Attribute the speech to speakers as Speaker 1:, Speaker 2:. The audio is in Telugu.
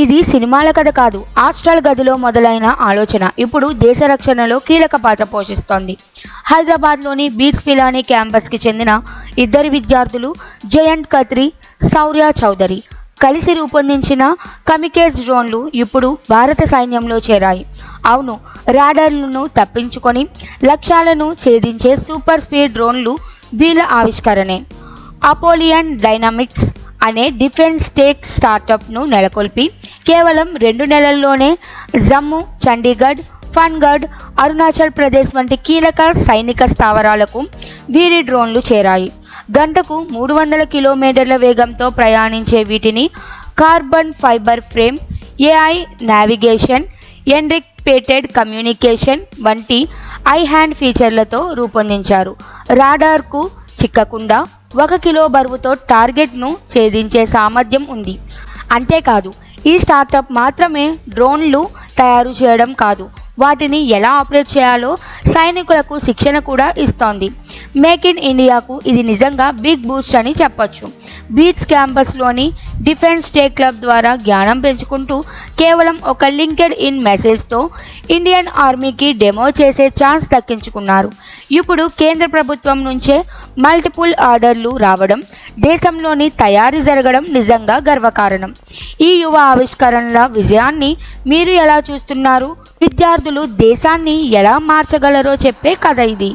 Speaker 1: ఇది సినిమాల కథ కాదు హాస్టల్ గదిలో మొదలైన ఆలోచన. ఇప్పుడు దేశ రక్షణలో కీలక పాత్ర పోషిస్తోంది. హైదరాబాద్లోని బీచ్ పిలానీ క్యాంపస్కి చెందిన ఇద్దరు విద్యార్థులు జయంత్ ఖత్రి శౌర్య చౌదరి. కలిసి రూపొందించిన కమికేజ్ డ్రోన్లు ఇప్పుడు భారత సైన్యంలో చేరాయి. అవును రాడర్లను తప్పించుకొని లక్ష్యాలను ఛేదించే సూపర్ స్పీడ్ డ్రోన్లు వీళ్ళ ఆవిష్కరణే. అపోలియన్ డైనమిక్స్ అనే డిఫెన్స్ టెక్ స్టార్టప్ను నెలకొల్పి కేవలం రెండు నెలల్లోనే జమ్మూ చండీగఢ్ ఫన్గఢ్ అరుణాచల్ ప్రదేశ్ వంటి కీలక సైనిక స్థావరాలకు వీరి డ్రోన్లు చేరాయి. గంటకు మూడు వందల కిలోమీటర్ల వేగంతో ప్రయాణించే వీటిని carbon fibre frame AI navigation encrypted communication వంటి ఐ హ్యాండ్ ఫీచర్లతో రూపొందించారు. రాడార్కు చిక్కకుండా ఒక కిలో బరువుతో టార్గెట్ను ఛేదించే సామర్థ్యం ఉంది. అంతేకాదు ఈ స్టార్టప్ మాత్రమే డ్రోన్లు తయారు చేయడం కాదు వాటిని ఎలా ఆపరేట్ చేయాలో సైనికులకు శిక్షణ కూడా ఇస్తోంది. మేక్ ఇన్ ఇండియాకు ఇది నిజంగా బిగ్ బూస్ట్ అని చెప్పొచ్చు. బీచ్ క్యాంపస్లోని డిఫెన్స్ స్టే క్లబ్ ద్వారా జ్ఞానం పెంచుకుంటూ కేవలం ఒక లింకెడ్ ఇన్ మెసేజ్తో ఇండియన్ ఆర్మీకి డెమో చేసే ఛాన్స్ దక్కించుకున్నారు. ఇప్పుడు కేంద్ర ప్రభుత్వం నుంచే మల్టిపుల్ ఆర్డర్లు రావడం దేశంలోని తయారీ జరగడం నిజంగా గర్వకారణం. ఈ యువ ఆవిష్కరణల విజయాన్ని మీరు ఎలా చూస్తున్నారు? విద్యార్థులు దేశాన్ని ఎలా మార్చగలరో చెప్పే కథ ఇది.